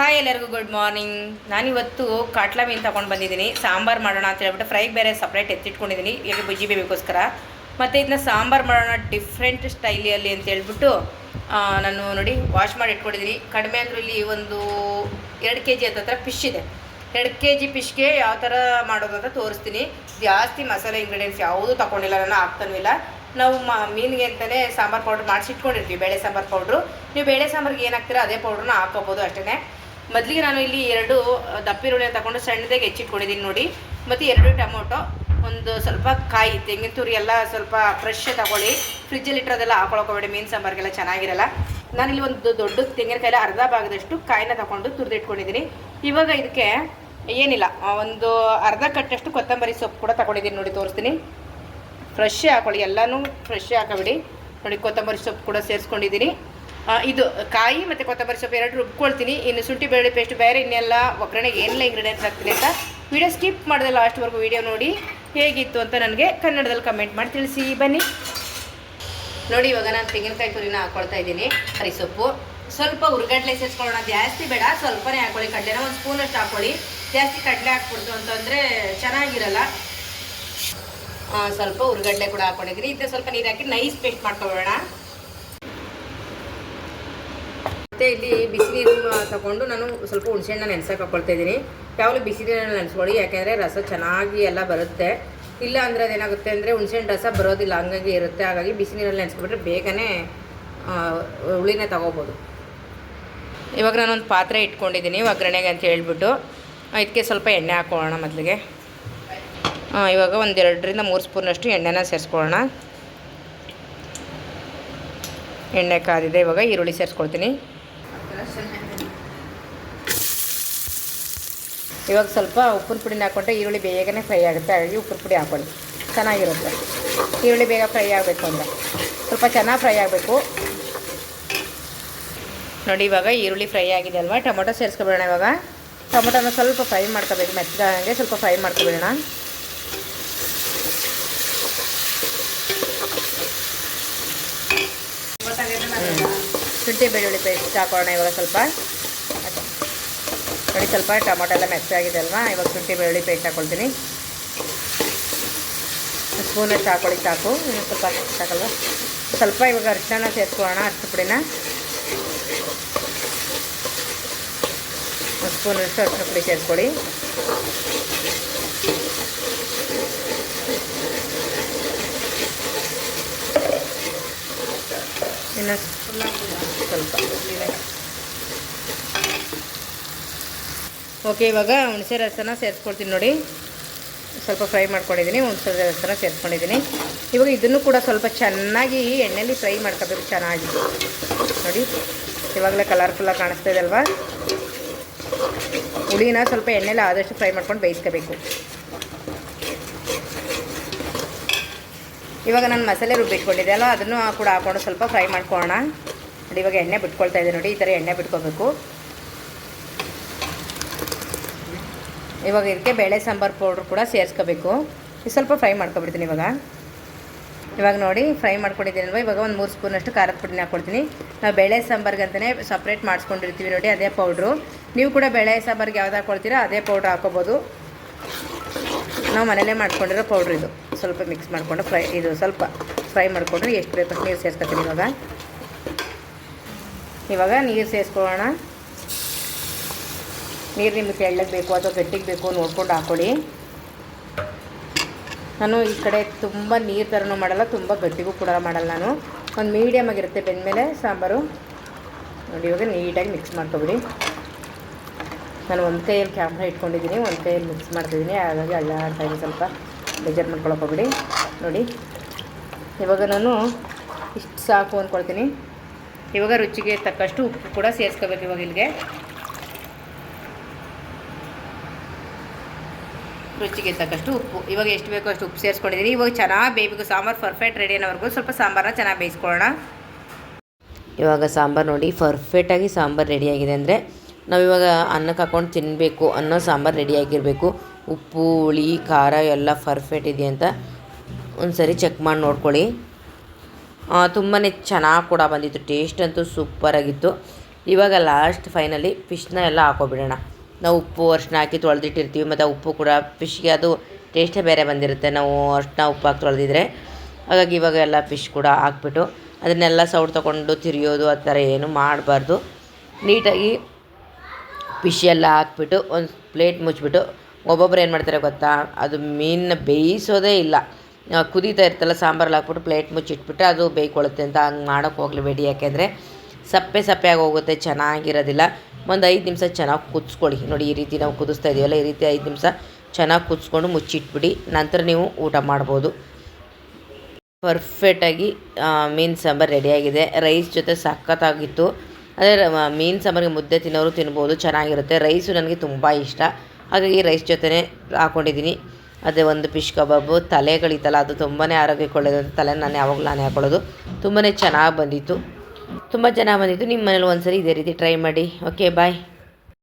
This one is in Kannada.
ಹಾಯ್ ಎಲ್ಲರಿಗೂ ಗುಡ್ ಮಾರ್ನಿಂಗ್ ನಾನಿವತ್ತು ಕಾಟ್ಲಾ ಮೀನು ತೊಗೊಂಡು ಬಂದಿದ್ದೀನಿ. ಸಾಂಬಾರು ಮಾಡೋಣ ಅಂತ ಹೇಳ್ಬಿಟ್ಟು ಫ್ರೈಗೆ ಬೇರೆ ಸಪ್ರೇಟ್ ಎತ್ತಿಟ್ಕೊಂಡಿದ್ದೀನಿ ಈಗ ಬಜ್ಜಿ ಬೇಬಿಗೋಸ್ಕರ ಮತ್ತು ಇದನ್ನ ಸಾಂಬಾರು ಮಾಡೋಣ ಡಿಫ್ರೆಂಟ್ ಸ್ಟೈಲಿಯಲ್ಲಿ ಅಂತ ಹೇಳ್ಬಿಟ್ಟು ನಾನು ನೋಡಿ ವಾಶ್ ಮಾಡಿ ಇಟ್ಕೊಂಡಿದ್ದೀನಿ ಕಡಿಮೆ ಅಂದರೂ ಇಲ್ಲಿ ಒಂದು ಎರಡು ಕೆ ಜಿ ಹತ್ರ ಫಿಶ್ ಇದೆ. ಎರಡು ಕೆ ಜಿ ಫಿಶ್ಗೆ ಯಾವ ಥರ ಮಾಡೋದು ಅಂತ ತೋರಿಸ್ತೀನಿ. ಜಾಸ್ತಿ ಮಸಾಲೆ ಇಂಗ್ರೀಡಿಯೆಂಟ್ಸ್ ಯಾವುದೂ ತೊಗೊಂಡಿಲ್ಲ. ನಾನು ಹಾಕ್ತಾನೂ ಇಲ್ಲ. ನಾವು ಮ, ಮೀನಿಗೆ ಅಂತಲೇ ಸಾಂಬಾರು ಪೌಡ್ರ್ ಮಾಡಿಸಿ ಇಟ್ಕೊಂಡಿರ್ತೀವಿ ಬೇಳೆ ಸಾಂಬಾರು ಪೌಡ್ರು ನೀವು ಬೇಳೆ ಸಾಂಬಾರಿಗೆ ಏನಾಗ್ತೀರ ಅದೇ ಪೌಡ್ರನ್ನ ಹಾಕೋಬೋದು ಅಷ್ಟೇ ಮೊದಲಿಗೆ ನಾನು ಇಲ್ಲಿ ಎರಡು ದಪ್ಪಿರುಳ್ಳಿ ತಗೊಂಡು ಸಣ್ಣದಾಗಿ ಹೆಚ್ಚಿಟ್ಕೊಂಡಿದ್ದೀನಿ ನೋಡಿ. ಮತ್ತು ಎರಡು ಟೊಮೊಟೊ, ಒಂದು ಸ್ವಲ್ಪ ಕಾಯಿ, ತೆಂಗಿನ ತುರಿ ಎಲ್ಲ ಸ್ವಲ್ಪ ಫ್ರೆಶ್ ತಗೊಳ್ಳಿ. ಫ್ರಿಜ್ಜಲ್ಲಿ ಇಟ್ಟಿರೋದೆಲ್ಲ ಹಾಕೊಳಕೋಬೇಡಿ ಮೀನು ಸಾಂಬಾರಿಗೆಲ್ಲ ಚೆನ್ನಾಗಿರಲ್ಲ. ನಾನಿಲ್ಲಿ ಒಂದು ದೊಡ್ಡ ತೆಂಗಿನಕಾಯಿಲ ಅರ್ಧ ಭಾಗದಷ್ಟು ಕಾಯಿನ ತಗೊಂಡು ತುರಿದಿಟ್ಕೊಂಡಿದ್ದೀನಿ. ಇವಾಗ ಇದಕ್ಕೆ ಏನಿಲ್ಲ ಒಂದು ಅರ್ಧ ಕಟ್ಟಷ್ಟು ಕೊತ್ತಂಬರಿ ಸೊಪ್ಪು ಕೂಡ ತಗೊಂಡಿದ್ದೀನಿ ನೋಡಿ, ತೋರಿಸ್ತೀನಿ. ಫ್ರೆಶ್ ಹಾಕೊಳ್ಳಿ, ಎಲ್ಲನೂ ಫ್ರೆಶ್ ಹಾಕಬೇಡಿ. ನೋಡಿ, ಕೊತ್ತಂಬರಿ ಸೊಪ್ಪು ಕೂಡ ಸೇರಿಸ್ಕೊಂಡಿದ್ದೀನಿ. ಇದು ಕಾಯಿ ಮತ್ತು ಕೊತ್ತಂಬರಿ ಸೊಪ್ಪು ಎರಡು ರುಬ್ಕೊಳ್ತೀನಿ. ಇನ್ನು ಶುಂಠಿ, ಬೆಳ್ಳುಳ್ಳಿ ಪೇಸ್ಟ್ ಬೇರೆ ಇನ್ನೆಲ್ಲ ಒಗ್ಗರಣೆಗೆ ಏನೆಲ್ಲ ಇಂಗ್ರೀಡಿಯೆಂಟ್ಸ್ ಹಾಕ್ತೀನಿ ಅಂತ ವಿಡಿಯೋ ಸ್ಕಿಪ್ ಮಾಡಿದೆ ಲಾಸ್ಟ್ವರೆಗೂ ವಿಡಿಯೋ ನೋಡಿ ಹೇಗಿತ್ತು ಅಂತ ನನಗೆ ಕನ್ನಡದಲ್ಲಿ ಕಮೆಂಟ್ ಮಾಡಿ ತಿಳಿಸಿ. ಬನ್ನಿ. ನೋಡಿ, ಇವಾಗ ನಾನು ತೆಂಗಿನಕಾಯಿ ತುರಿನ ಹಾಕ್ಕೊಳ್ತಾ ಇದ್ದೀನಿ. ಹರಿ ಸೊಪ್ಪು. ಸ್ವಲ್ಪ ಹುರ್ಗಡ್ಲೆ ಸೇರಿಸ್ಕೊಳ್ಳೋಣ. ಜಾಸ್ತಿ ಬೇಡ. ಸ್ವಲ್ಪನೇ ಹಾಕೊಳ್ಳಿ. ಕಡಲೆನ ಒಂದು ಸ್ಪೂನಷ್ಟು ಹಾಕೊಳ್ಳಿ. ಜಾಸ್ತಿ ಕಡಲೆ ಹಾಕ್ಬಿಡ್ತು ಅಂತಂದರೆ ಚೆನ್ನಾಗಿರಲ್ಲ. ಸ್ವಲ್ಪ ಹುರ್ಗಡ್ಲೆ ಕೂಡ ಹಾಕೊಂಡಿದ್ದೀನಿ. ಇದನ್ನ ಸ್ವಲ್ಪ ನೀರು ಹಾಕಿ ನೈಸ್ ಪೇಸ್ಟ್ ಮಾಡ್ಕೊಳ್ಳೋಣ. ಮತ್ತೆ ಇಲ್ಲಿ ಬಿಸಿ ನೀರು ತಗೊಂಡು ನಾನು ಸ್ವಲ್ಪ ಹುಣಸೆಹಣ್ಣ ನೆನ್ಸಕ್ಕೆ ಹಾಕೊಳ್ತಾ ಇದ್ದೀನಿ ಯಾವಾಗಲೂ ಬಿಸಿ ನೀರನ್ನು ನೆನೆಸ್ಕೊಳ್ಳಿ, ಯಾಕೆಂದರೆ ರಸ ಚೆನ್ನಾಗಿ ಎಲ್ಲ ಬರುತ್ತೆ. ಇಲ್ಲ ಅಂದರೆ ಅದೇನಾಗುತ್ತೆ ಅಂದರೆ ಹುಣಸೆಹಣ್ಣು ರಸ ಬರೋದಿಲ್ಲ, ಹಂಗಾಗಿ ಇರುತ್ತೆ. ಹಾಗಾಗಿ ಬಿಸಿ ನೀರಲ್ಲಿ ನೆನೆಸ್ಕೊಬಿಟ್ರೆ ಬೇಗನೆ ಹುಳಿನೇ ತಗೋಬೋದು. ಇವಾಗ ನಾನೊಂದು ಪಾತ್ರೆ ಇಟ್ಕೊಂಡಿದ್ದೀನಿ, ಒಗ್ಗರಣೆಗೆ ಅಂತ ಹೇಳಿಬಿಟ್ಟು. ಇದಕ್ಕೆ ಸ್ವಲ್ಪ ಎಣ್ಣೆ ಹಾಕೊಳ್ಳೋಣ ಮೊದಲಿಗೆ. ಇವಾಗ ಒಂದು ಎರಡರಿಂದ ಮೂರು ಸ್ಪೂನಷ್ಟು ಎಣ್ಣೆನ ಸೇರಿಸ್ಕೊಳ್ಳೋಣ. ಎಣ್ಣೆ ಕಾದಿದೆ, ಇವಾಗ ಈರುಳ್ಳಿ ಸೇರಿಸ್ಕೊಳ್ತೀನಿ. ಇವಾಗ ಸ್ವಲ್ಪ ಉಪ್ಪಿನ ಪುಡಿನ ಹಾಕ್ಕೊಂಡ್ರೆ ಈರುಳ್ಳಿ ಬೇಗನೆ ಫ್ರೈ ಆಗುತ್ತೆ. ಹಾಗಾಗಿ ಉಪ್ಪಿನ ಪುಡಿ ಹಾಕೊಳ್ಳಿ. ಚೆನ್ನಾಗಿರುತ್ತೆ. ಈರುಳ್ಳಿ ಬೇಗ ಫ್ರೈ ಆಗಬೇಕು ಅಂದರೆ. ಸ್ವಲ್ಪ ಚೆನ್ನಾಗಿ ಫ್ರೈ ಆಗಬೇಕು. ನೋಡಿ ಇವಾಗ ಈರುಳ್ಳಿ ಫ್ರೈ ಆಗಿದೆ ಅಲ್ವಾ? ಟೊಮೊಟೊ ಸೇರಿಸ್ಕೊಬಿಡೋಣ ಇವಾಗ. ಟೊಮೊಟೊನ ಸ್ವಲ್ಪ ಫ್ರೈ ಮಾಡ್ಕೋಬೇಕು ಹಾಗೆ ಸ್ವಲ್ಪ ಫ್ರೈ ಮಾಡ್ಕೊಬೇಡೋಣ. ಶುಂಠಿ ಬೆಳ್ಳುಳ್ಳಿ ಪೇಸ್ಟ್ ಹಾಕೋಣ ಇವಾಗ ಸ್ವಲ್ಪ. ನೋಡಿ ಸ್ವಲ್ಪ ಟೊಮೊಟೊ ಎಲ್ಲ ಮೆತ್ತಾಗಿದೆ ಅಲ್ವಾ ಇವಾಗ ಶುಂಠಿ, ಬೆಳ್ಳುಳ್ಳಿ ಪೇಸ್ಟ್ ಹಾಕೊಳ್ತೀನಿ. ಸ್ಪೂನಷ್ಟು ಹಾಕೊಳ್ಳಿ ಸಾಕು. ಇನ್ನು ಸ್ವಲ್ಪ ಸಾಕಲ್ವ? ಸ್ವಲ್ಪ ಇವಾಗ ಅರಿಶಿನ ಸೇರಿಸ್ಕೊಳ್ಳೋಣ ಅಷ್ಟು ಪುಡಿನ. ಒಂದು ಸ್ಪೂನಷ್ಟು ಅರಿಶಿನ ಪುಡಿ ಸೇರಿಸ್ಕೊಳ್ಳಿ ಇನ್ನು ಸ್ವಲ್ಪ ಓಕೆ, ಇವಾಗ ಹುಣಸೆ ರಸನ ಸೇರಿಸ್ಕೊಳ್ತೀನಿ ನೋಡಿ. ಸ್ವಲ್ಪ ಫ್ರೈ ಮಾಡ್ಕೊಂಡಿದ್ದೀನಿ, ಹುಣಸೆ ರಸನ ಸೇರಿಸ್ಕೊಂಡಿದ್ದೀನಿ. ಇವಾಗ ಇದನ್ನು ಕೂಡ ಸ್ವಲ್ಪ ಚೆನ್ನಾಗಿ ಎಣ್ಣೆಯಲ್ಲಿ ಫ್ರೈ ಮಾಡ್ಕೋಬೇಕು, ಚೆನ್ನಾಗಿ. ನೋಡಿ, ಇವಾಗಲೇ ಕಲರ್ಫುಲ್ಲಾಗಿ ಕಾಣಿಸ್ತಾ ಇದೆ ಅಲ್ವಾ? ಹುಳಿನ ಸ್ವಲ್ಪ ಎಣ್ಣೆಲಿ ಆದಷ್ಟು ಫ್ರೈ ಮಾಡ್ಕೊಂಡು ಬೇಯಿಸ್ಕೋಬೇಕು. ಇವಾಗ ನಾನು ಮಸಾಲೆ ರುಬ್ಬಿಟ್ಕೊಂಡಿದ್ದೆ ಅಲ್ಲ ಅದನ್ನು ಕೂಡ ಹಾಕೊಂಡು ಸ್ವಲ್ಪ ಫ್ರೈ ಮಾಡ್ಕೊಳ್ಳೋಣ. ನೋಡಿ, ಇವಾಗ ಎಣ್ಣೆ ಬಿಟ್ಕೊಳ್ತಾ ಇದೆ ನೋಡಿ, ಈ ಥರ ಎಣ್ಣೆ ಬಿಟ್ಕೋಬೇಕು. ಇವಾಗ ಇದಕ್ಕೆ ಬೇಳೆ ಸಾಂಬಾರು ಪೌಡ್ರ್ ಕೂಡ ಸೇರಿಸ್ಕೋಬೇಕು. ಸ್ವಲ್ಪ ಫ್ರೈ ಮಾಡ್ಕೊಬಿಡ್ತೀನಿ ಇವಾಗ. ಇವಾಗ ನೋಡಿ, ಫ್ರೈ ಮಾಡ್ಕೊಂಡಿದ್ದೀನಲ್ವ? ಇವಾಗ ಒಂದು ಮೂರು ಸ್ಪೂನಷ್ಟು ಖಾರದ ಪುಡಿನ ಹಾಕ್ಕೊಡ್ತೀನಿ. ನಾವು ಬೇಳೆ ಸಾಂಬಾರ್ಗೆ ಅಂತಲೇ ಸಪ್ರೇಟ್ ಮಾಡಿಸ್ಕೊಂಡಿರ್ತೀವಿ ನೋಡಿ, ಅದೇ ಪೌಡ್ರು. ನೀವು ಕೂಡ ಬೇಳೆ ಸಾಂಬಾರ್ಗೆ ಯಾವ್ದು ಹಾಕ್ಕೊಳ್ತೀರೋ ಅದೇ ಪೌಡ್ರ್ ಹಾಕೋಬೋದು. ನಾವು ಮನೇಲೇ ಮಾಡ್ಕೊಂಡಿರೋ ಪೌಡ್ರ್ ಇದು. ಸ್ವಲ್ಪ ಮಿಕ್ಸ್ ಮಾಡಿಕೊಂಡು ಫ್ರೈ, ಇದು ಸ್ವಲ್ಪ ಫ್ರೈ ಮಾಡಿಕೊಂಡ್ರೆ ಎಷ್ಟು ಬೇಕಷ್ಟು ನೀರು ಸೇರಿಸ್ಕೊತೀನಿ ಇವಾಗ. ಇವಾಗ ನೀರು ಸೇರಿಸ್ಕೊಳ್ಳೋಣ. ನೀರು ನಿಮಗೆ ತೆಳ್ಳಗೆ ಬೇಕು ಅಥವಾ ಗಟ್ಟಿಗೆ ಬೇಕು ನೋಡ್ಕೊಂಡು ಹಾಕ್ಕೊಳ್ಳಿ ನಾನು ಈ ಕಡೆ ತುಂಬ ನೀರು ಥರನೂ ಮಾಡಲ್ಲ, ತುಂಬ ಗಟ್ಟಿಗೂ ಕೂಡ ಮಾಡಲ್ಲ ನಾನು. ಒಂದು ಮೀಡಿಯಮ್ ಆಗಿರುತ್ತೆ ಬೆಂದಮೇಲೆ ಸಾಂಬಾರು. ನೋಡಿ, ಇವಾಗ ನೀಟಾಗಿ ಮಿಕ್ಸ್ ಮಾಡ್ಕೊಬಿಡಿ. ನಾನು ಒಂದು ಕೈಯಲ್ಲಿ ಕ್ಯಾಮ್ರಾ ಇಟ್ಕೊಂಡಿದ್ದೀನಿ, ಒಂದು ಕೈಯಲ್ಲಿ ಮಿಕ್ಸ್ ಮಾಡ್ತಿದ್ದೀನಿ. ಹಾಗಾಗಿ ಅಲ್ಲಾಡ್ತಾಯಿದ್ದೀನಿ ಸ್ವಲ್ಪ ಬೇಜಾರು ಮಾಡ್ಕೊಳಕ್ಕೆ ಹೋಗ್ಬಿಡಿ. ನೋಡಿ, ಇವಾಗ ನಾನು ಇಷ್ಟು ಸಾಕು ಅಂದ್ಕೊಳ್ತೀನಿ ಇವಾಗ ರುಚಿಗೆ ತಕ್ಕಷ್ಟು ಉಪ್ಪು ಕೂಡ ಸೇರಿಸ್ಕೋಬೇಕು ಇವಾಗ ಇಲ್ಲಿಗೆ. ರುಚಿಗೆ ತಕ್ಕಷ್ಟು ಉಪ್ಪು. ಇವಾಗ ಎಷ್ಟು ಬೇಕೋ ಅಷ್ಟು ಉಪ್ಪು ಸೇರಿಸ್ಕೊಂಡಿದ್ದೀನಿ. ಇವಾಗ ಚೆನ್ನಾಗಿ ಬೇಯಬೇಕು ಸಾಂಬಾರು ಪರ್ಫೆಕ್ಟ್ ರೆಡಿ ಅನ್ನೋವರೆಗೂ ಸ್ವಲ್ಪ ಸಾಂಬಾರನ್ನ ಚೆನ್ನಾಗಿ ಬೇಯಿಸ್ಕೊಳ್ಳೋಣ. ಇವಾಗ ಸಾಂಬಾರು ನೋಡಿ ಪರ್ಫೆಕ್ಟಾಗಿ ಸಾಂಬಾರು ರೆಡಿಯಾಗಿದೆ ಅಂದರೆ ನಾವಿವಾಗ ಅನ್ನಕ್ಕೆ ಹಾಕ್ಕೊಂಡು ತಿನ್ನಬೇಕು ಅನ್ನೋ ಸಾಂಬಾರು ರೆಡಿಯಾಗಿರಬೇಕು ಉಪ್ಪು, ಹುಳಿ, ಖಾರ ಎಲ್ಲ ಪರ್ಫೆಕ್ಟ್ ಇದೆ ಅಂತ ಒಂದು ಚೆಕ್ ಮಾಡಿ ನೋಡ್ಕೊಳ್ಳಿ. ತುಂಬಾ ಚೆನ್ನಾಗಿ ಕೂಡ ಬಂದಿತ್ತು. ಟೇಸ್ಟ್ ಅಂತೂ ಸೂಪರಾಗಿತ್ತು ಇವಾಗ ಲಾಸ್ಟ್ ಫೈನಲಿ ಫಿಶ್ನ ಎಲ್ಲ ಹಾಕೋಬಿಡೋಣ. ನಾವು ಉಪ್ಪು ಅರ್ಶಿನ ಹಾಕಿ ತೊಳೆದಿಟ್ಟಿರ್ತೀವಿ, ಮತ್ತು ಉಪ್ಪು ಕೂಡ ಫಿಶ್ಗೆ ಅದು ಟೇಸ್ಟೇ ಬೇರೆ ಬಂದಿರುತ್ತೆ. ನಾವು ಅರ್ಶಿನ ಉಪ್ಪು ಹಾಕಿ ತೊಳೆದಿದ್ರೆ ಹಾಗಾಗಿ ಇವಾಗ ಎಲ್ಲ ಫಿಶ್ ಕೂಡ ಹಾಕ್ಬಿಟ್ಟು ಅದನ್ನೆಲ್ಲ ಸೌಟ್ ತೊಗೊಂಡು ತಿರಿಯೋದು, ಆ ಥರ ಏನು ಮಾಡಬಾರ್ದು. ನೀಟಾಗಿ ಫಿಶ್ ಎಲ್ಲ ಹಾಕ್ಬಿಟ್ಟು ಒಂದು ಪ್ಲೇಟ್ ಮುಚ್ಚಿಬಿಟ್ಟು ಒಬ್ಬೊಬ್ರು ಏನು ಮಾಡ್ತಾರೆ ಗೊತ್ತಾ? ಅದು ಮೀನನ್ನ ಬೇಯಿಸೋದೇ ಇಲ್ಲ. ಕುದೀತಾ ಇರ್ತಲ್ಲ, ಸಾಂಬಾರಲ್ಲಿ ಹಾಕ್ಬಿಟ್ಟು ಪ್ಲೇಟ್ ಮುಚ್ಚಿಟ್ಬಿಟ್ಟು ಅದು ಬೇಯ್ಕೊಳ್ಳುತ್ತೆ ಅಂತ ಹಂಗೆ ಮಾಡೋಕ್ಕೆ ಹೋಗಲೇಬೇಡಿ ಯಾಕೆಂದರೆ ಸಪ್ಪೆ ಸಪ್ಪೆ ಆಗಿ ಹೋಗುತ್ತೆ, ಚೆನ್ನಾಗಿರೋದಿಲ್ಲ. ಒಂದು ಐದು ನಿಮಿಷ ಚೆನ್ನಾಗಿ ಕುದಿಸ್ಕೊಳ್ಳಿ. ನೋಡಿ, ಈ ರೀತಿ ನಾವು ಕುದಿಸ್ತಾ ಇದೀವಲ್ಲ, ಈ ರೀತಿ ಐದು ನಿಮಿಷ ಚೆನ್ನಾಗಿ ಕುದಿಸ್ಕೊಂಡು ಮುಚ್ಚಿಟ್ಬಿಡಿ. ನಂತರ ನೀವು ಊಟ ಮಾಡ್ಬೋದು. ಪರ್ಫೆಕ್ಟಾಗಿ ಮೀನು ಸಾಂಬಾರು ರೆಡಿಯಾಗಿದೆ ರೈಸ್ ಜೊತೆ ಸಖತ್ತಾಗಿತ್ತು. ಅದೇ ಮೀನು ಸಾಂಬಾರಿಗೆ ಮುದ್ದೆ ತಿನ್ನೋರು ತಿನ್ಬೋದು, ಚೆನ್ನಾಗಿರುತ್ತೆ. ರೈಸು ನನಗೆ ತುಂಬ ಇಷ್ಟ. ಹಾಗಾಗಿ ರೈಸ್ ಜೊತೆನೇ ಹಾಕ್ಕೊಂಡಿದ್ದೀನಿ ಅದೇ ಒಂದು ಫಿಶ್ ಕಬಾಬು ತಲೆಗಳಿತ್ತಲ್ಲ, ಅದು ತುಂಬಾ ಆರೋಗ್ಯಕ್ಕೆ ಒಳ್ಳೆಯದಂತ ತಲೆ ನಾನು ಯಾವಾಗಲೂ ನಾನೇ ಹಾಕೊಳ್ಳೋದು. ತುಂಬಾ ಚೆನ್ನಾಗಿ ಬಂದಿತ್ತು. ತುಂಬ ಚೆನ್ನಾಗಿ ಬಂದಿತ್ತು ನಿಮ್ಮ ಮನೇಲಿ ಒಂದ್ಸರಿ ಇದೇ ರೀತಿ ಟ್ರೈ ಮಾಡಿ. Okay bye